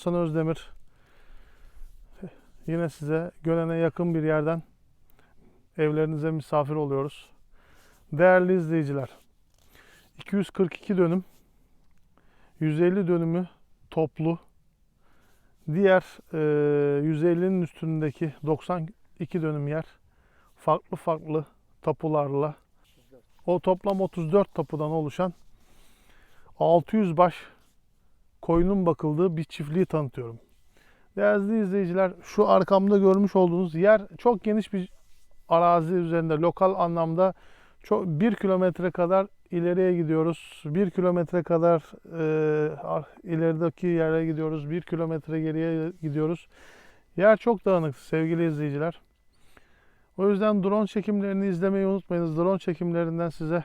Hasan Özdemir. Yine size Gölen'e yakın bir yerden evlerinize misafir oluyoruz. Değerli izleyiciler, 242 dönüm, 150 dönümü toplu, diğer e, 150'nin üstündeki 92 dönüm yer farklı farklı tapularla o toplam 34 tapudan oluşan 600 baş koyunun bakıldığı bir çiftliği tanıtıyorum. Değerli izleyiciler şu arkamda görmüş olduğunuz yer çok geniş bir arazi üzerinde lokal anlamda çok bir kilometre kadar ileriye gidiyoruz. Bir kilometre kadar e, ilerideki yere gidiyoruz. Bir kilometre geriye gidiyoruz. Yer çok dağınık sevgili izleyiciler. O yüzden drone çekimlerini izlemeyi unutmayınız. Drone çekimlerinden size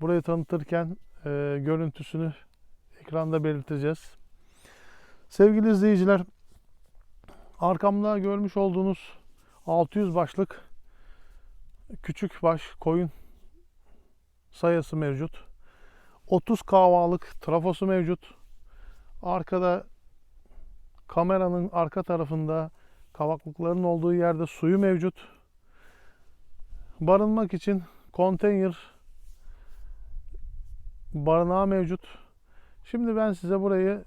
burayı tanıtırken e, görüntüsünü ekranda belirteceğiz. Sevgili izleyiciler, arkamda görmüş olduğunuz 600 başlık küçük baş koyun sayısı mevcut. 30 kahvalık trafosu mevcut. Arkada kameranın arka tarafında kavaklıkların olduğu yerde suyu mevcut. Barınmak için konteyner barınağı mevcut. Şimdi ben size burayı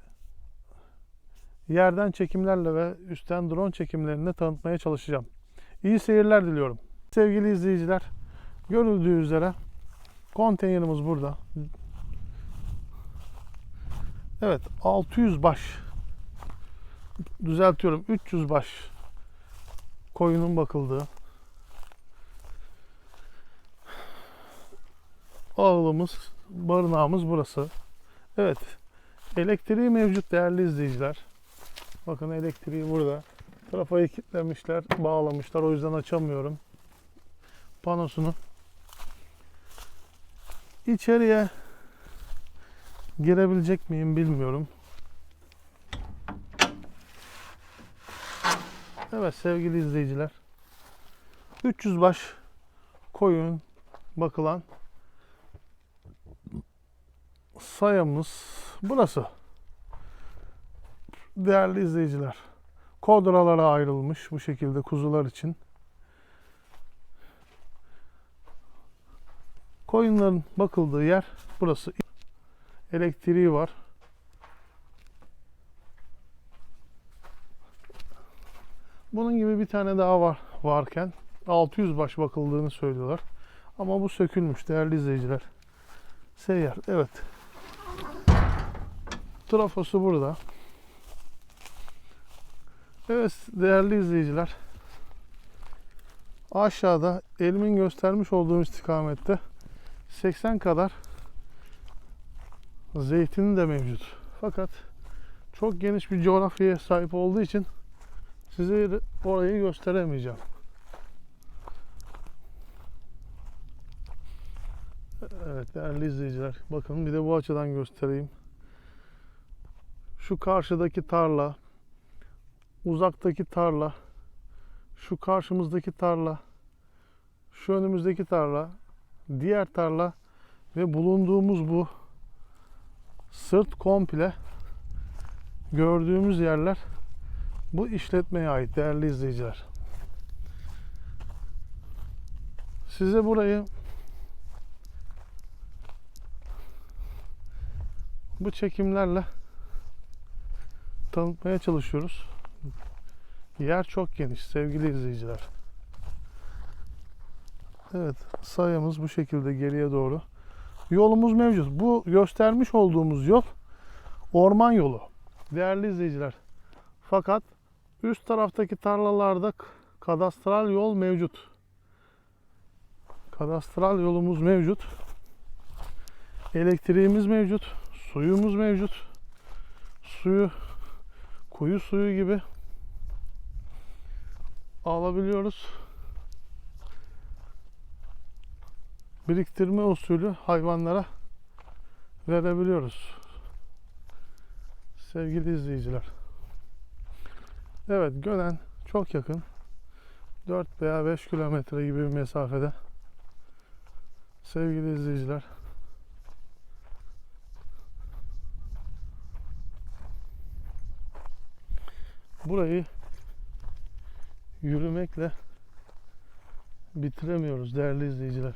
yerden çekimlerle ve üstten drone çekimlerini tanıtmaya çalışacağım. İyi seyirler diliyorum. Sevgili izleyiciler, görüldüğü üzere konteynerimiz burada. Evet, 600 baş düzeltiyorum 300 baş koyunun bakıldığı ağılımız, barınağımız burası. Evet, elektriği mevcut değerli izleyiciler. Bakın elektriği burada. Trafoyu kilitlemişler, bağlamışlar. O yüzden açamıyorum. Panosunu. İçeriye girebilecek miyim bilmiyorum. Evet sevgili izleyiciler. 300 baş koyun bakılan sayımız burası. Değerli izleyiciler. Kodralara ayrılmış bu şekilde kuzular için. Koyunların bakıldığı yer burası. Elektriği var. Bunun gibi bir tane daha var varken 600 baş bakıldığını söylüyorlar. Ama bu sökülmüş değerli izleyiciler. Seyyar. Evet. Trafosu burada. Evet değerli izleyiciler. Aşağıda elimin göstermiş olduğum istikamette 80 kadar zeytini de mevcut. Fakat çok geniş bir coğrafyaya sahip olduğu için size orayı gösteremeyeceğim. Evet değerli izleyiciler bakın bir de bu açıdan göstereyim. Şu karşıdaki tarla, uzaktaki tarla, şu karşımızdaki tarla, şu önümüzdeki tarla, diğer tarla ve bulunduğumuz bu sırt komple gördüğümüz yerler bu işletmeye ait değerli izleyiciler. Size burayı bu çekimlerle tanıtmaya çalışıyoruz. Yer çok geniş sevgili izleyiciler. Evet sayımız bu şekilde geriye doğru. Yolumuz mevcut. Bu göstermiş olduğumuz yol orman yolu. Değerli izleyiciler. Fakat üst taraftaki tarlalarda kadastral yol mevcut. Kadastral yolumuz mevcut. Elektriğimiz mevcut. Suyumuz mevcut. Suyu kuyu suyu gibi alabiliyoruz. Biriktirme usulü hayvanlara verebiliyoruz. Sevgili izleyiciler. Evet Gölen çok yakın. 4 veya 5 kilometre gibi bir mesafede. Sevgili izleyiciler. burayı yürümekle bitiremiyoruz değerli izleyiciler.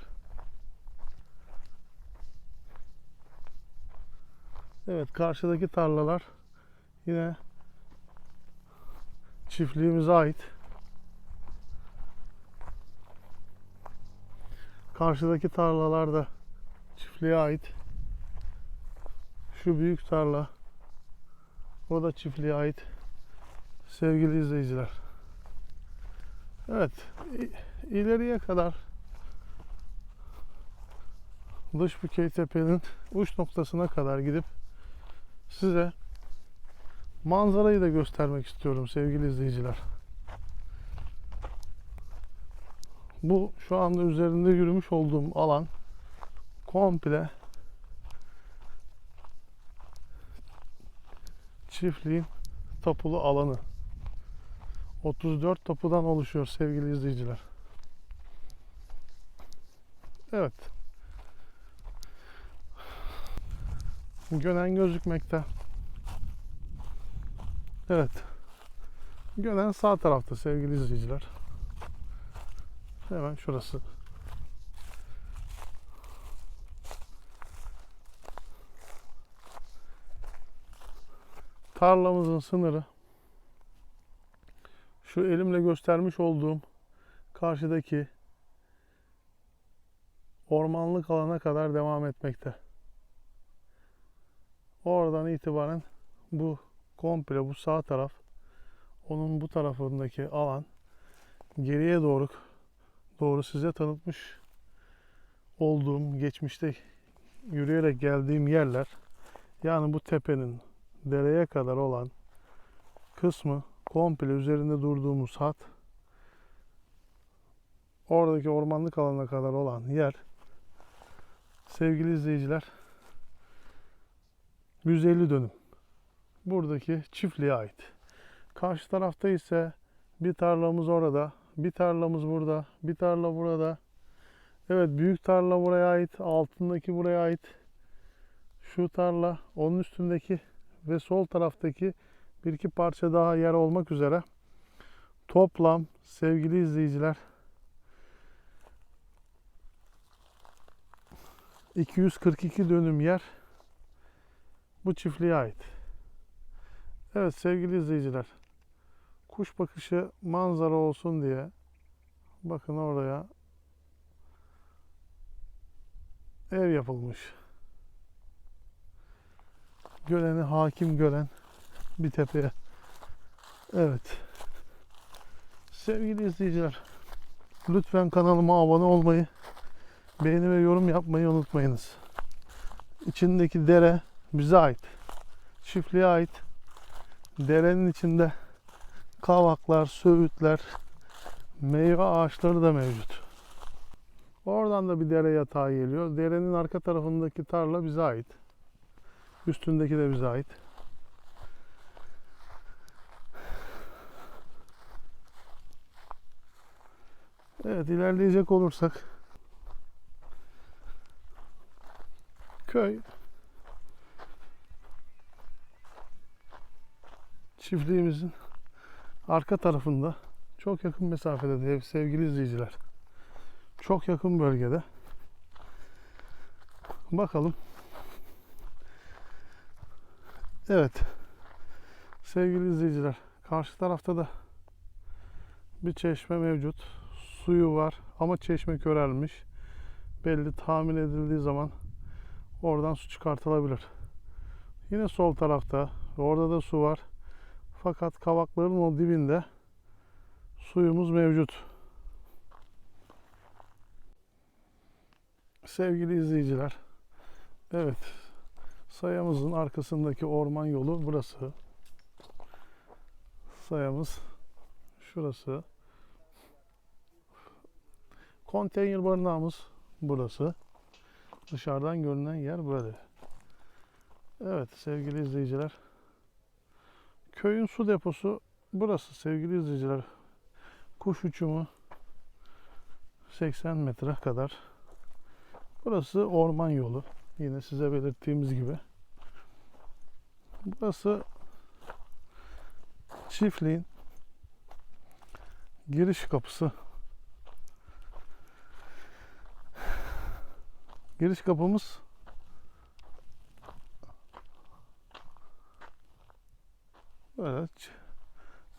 Evet karşıdaki tarlalar yine çiftliğimize ait. Karşıdaki tarlalar da çiftliğe ait. Şu büyük tarla o da çiftliğe ait. Sevgili izleyiciler. Evet, ileriye kadar Dışbükey Tepe'nin uç noktasına kadar gidip size manzarayı da göstermek istiyorum sevgili izleyiciler. Bu şu anda üzerinde yürümüş olduğum alan komple çiftliğin tapulu alanı. 34 tapudan oluşuyor sevgili izleyiciler. Evet. Gönen gözükmekte. Evet. Gönen sağ tarafta sevgili izleyiciler. Hemen şurası. Tarlamızın sınırı şu elimle göstermiş olduğum karşıdaki ormanlık alana kadar devam etmekte. Oradan itibaren bu komple bu sağ taraf onun bu tarafındaki alan geriye doğru doğru size tanıtmış olduğum geçmişte yürüyerek geldiğim yerler yani bu tepenin dereye kadar olan kısmı komple üzerinde durduğumuz hat oradaki ormanlık alana kadar olan yer sevgili izleyiciler 150 dönüm. Buradaki çiftliğe ait. Karşı tarafta ise bir tarlamız orada, bir tarlamız burada, bir tarla burada. Evet büyük tarla buraya ait, altındaki buraya ait. Şu tarla, onun üstündeki ve sol taraftaki bir iki parça daha yer olmak üzere toplam sevgili izleyiciler 242 dönüm yer bu çiftliğe ait. Evet sevgili izleyiciler kuş bakışı manzara olsun diye bakın oraya ev yapılmış. Göleni hakim gören bir tepeye. Evet. Sevgili izleyiciler, lütfen kanalıma abone olmayı, beğeni ve yorum yapmayı unutmayınız. İçindeki dere bize ait. Çiftliğe ait. Derenin içinde kavaklar, söğütler, meyve ağaçları da mevcut. Oradan da bir dere yatağı geliyor. Derenin arka tarafındaki tarla bize ait. Üstündeki de bize ait. Evet ilerleyecek olursak köy çiftliğimizin arka tarafında çok yakın mesafede sevgili izleyiciler. Çok yakın bölgede. Bakalım. Evet. Sevgili izleyiciler, karşı tarafta da bir çeşme mevcut. Suyu var ama çeşme körelmiş. Belli tahmin edildiği zaman oradan su çıkartılabilir. Yine sol tarafta orada da su var. Fakat kavakların o dibinde suyumuz mevcut. Sevgili izleyiciler, evet sayamızın arkasındaki orman yolu burası. Sayamız şurası. Konteyner barınağımız burası. Dışarıdan görünen yer burada. Evet sevgili izleyiciler. Köyün su deposu burası sevgili izleyiciler. Kuş uçumu 80 metre kadar. Burası orman yolu. Yine size belirttiğimiz gibi. Burası çiftliğin giriş kapısı. Giriş kapımız böyle.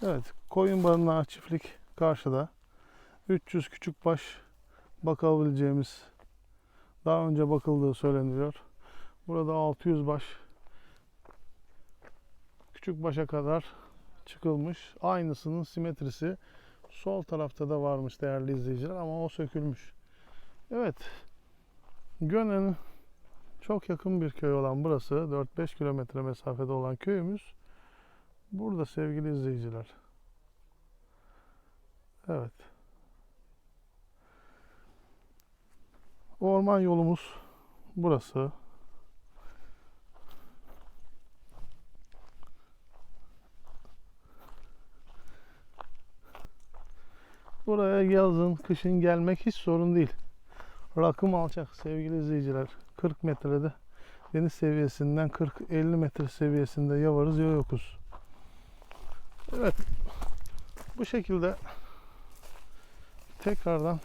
Evet, koyun barınağı çiftlik karşıda. 300 küçük baş bakabileceğimiz daha önce bakıldığı söyleniyor. Burada 600 baş küçük başa kadar çıkılmış. Aynısının simetrisi sol tarafta da varmış değerli izleyiciler ama o sökülmüş. Evet. Gönen'in çok yakın bir köy olan burası 4-5 kilometre mesafede olan köyümüz burada sevgili izleyiciler. Evet. Orman yolumuz burası. Buraya yazın, kışın gelmek hiç sorun değil. Rakım alçak sevgili izleyiciler. 40 metrede deniz seviyesinden 40-50 metre seviyesinde ya varız ya yokuz. Evet. Bu şekilde tekrardan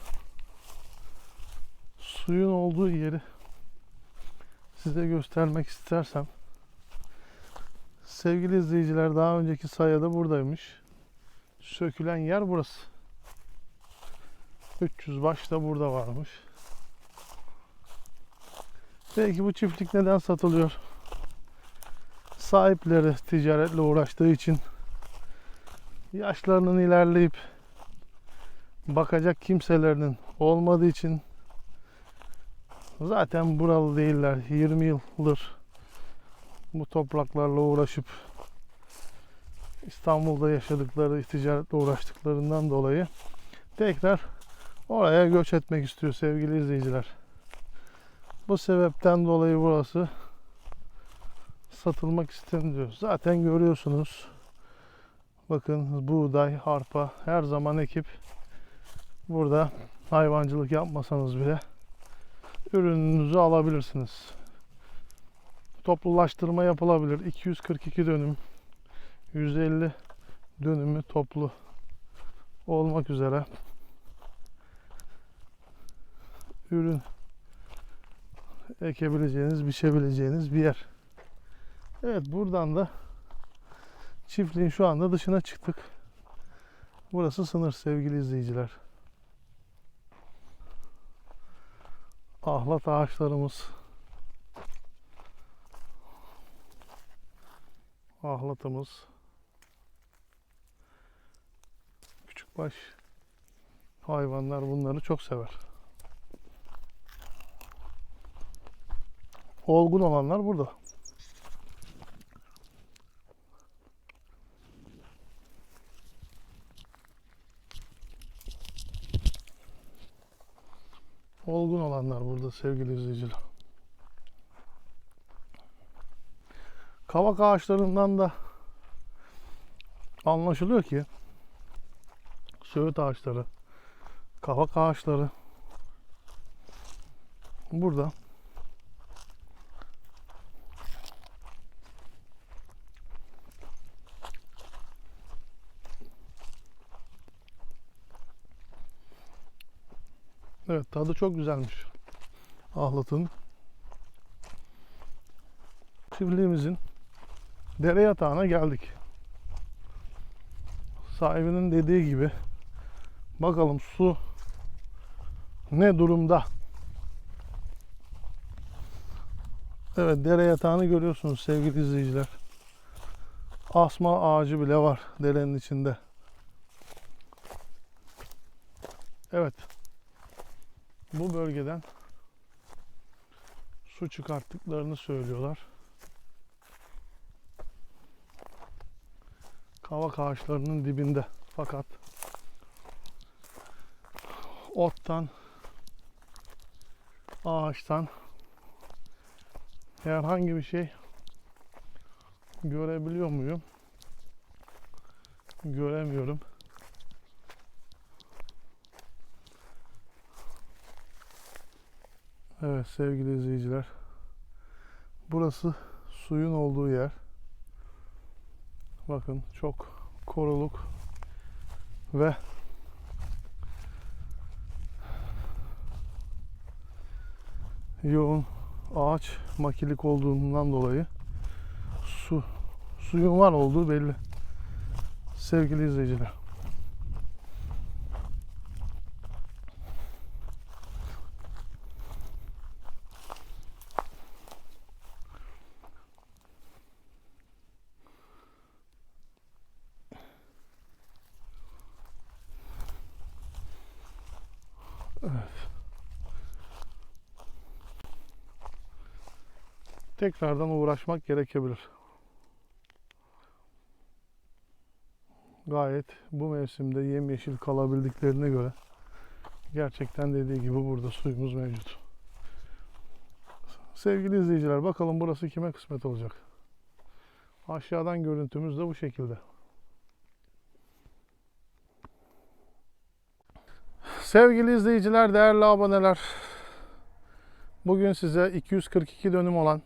suyun olduğu yeri size göstermek istersem sevgili izleyiciler daha önceki sayada buradaymış. Sökülen yer burası. 300 baş da burada varmış. Peki bu çiftlik neden satılıyor? Sahipleri ticaretle uğraştığı için yaşlarının ilerleyip bakacak kimselerinin olmadığı için zaten buralı değiller. 20 yıldır bu topraklarla uğraşıp İstanbul'da yaşadıkları, ticaretle uğraştıklarından dolayı tekrar oraya göç etmek istiyor sevgili izleyiciler. Bu sebepten dolayı burası satılmak isteniyor. Zaten görüyorsunuz. Bakın buğday, arpa her zaman ekip burada hayvancılık yapmasanız bile ürününüzü alabilirsiniz. Toplulaştırma yapılabilir. 242 dönüm 150 dönümü toplu olmak üzere ürün ekebileceğiniz, biçebileceğiniz bir yer. Evet buradan da çiftliğin şu anda dışına çıktık. Burası sınır sevgili izleyiciler. Ahlat ağaçlarımız. Ahlatımız. Küçükbaş hayvanlar bunları çok sever. Olgun olanlar burada. Olgun olanlar burada sevgili izleyiciler. Kavak ağaçlarından da anlaşılıyor ki söğüt ağaçları, kavak ağaçları burada Evet tadı çok güzelmiş. Ahlat'ın. Çiftliğimizin dere yatağına geldik. Sahibinin dediği gibi bakalım su ne durumda? Evet dere yatağını görüyorsunuz sevgili izleyiciler. Asma ağacı bile var derenin içinde. Evet bu bölgeden su çıkarttıklarını söylüyorlar. Kavak ağaçlarının dibinde fakat ottan ağaçtan herhangi bir şey görebiliyor muyum? Göremiyorum. Evet sevgili izleyiciler. Burası suyun olduğu yer. Bakın çok koruluk ve yoğun ağaç makilik olduğundan dolayı su suyun var olduğu belli. Sevgili izleyiciler. Tekrardan uğraşmak gerekebilir. Gayet bu mevsimde yemyeşil kalabildiklerine göre gerçekten dediği gibi burada suyumuz mevcut. Sevgili izleyiciler bakalım burası kime kısmet olacak. Aşağıdan görüntümüz de bu şekilde. Sevgili izleyiciler, değerli aboneler. Bugün size 242 dönüm olan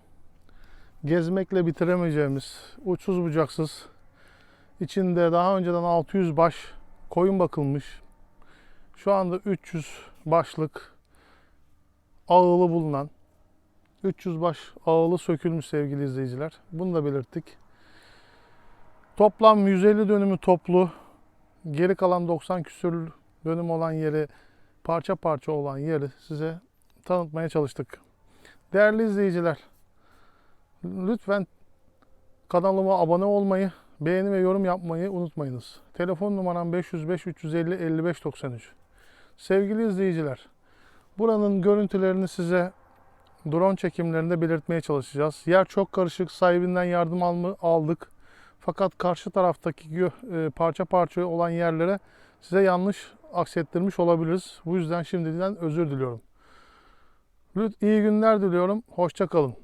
gezmekle bitiremeyeceğimiz uçsuz bucaksız içinde daha önceden 600 baş koyun bakılmış. Şu anda 300 başlık ağılı bulunan 300 baş ağılı sökülmüş sevgili izleyiciler. Bunu da belirttik. Toplam 150 dönümü toplu. Geri kalan 90 küsür dönüm olan yeri parça parça olan yeri size tanıtmaya çalıştık. Değerli izleyiciler, lütfen kanalıma abone olmayı, beğeni ve yorum yapmayı unutmayınız. Telefon numaram 505 350 55 93. Sevgili izleyiciler, buranın görüntülerini size drone çekimlerinde belirtmeye çalışacağız. Yer çok karışık, sahibinden yardım alma, aldık. Fakat karşı taraftaki e, parça parça olan yerlere size yanlış aksettirmiş olabiliriz. Bu yüzden şimdiden özür diliyorum. Lütfen iyi günler diliyorum. Hoşça kalın.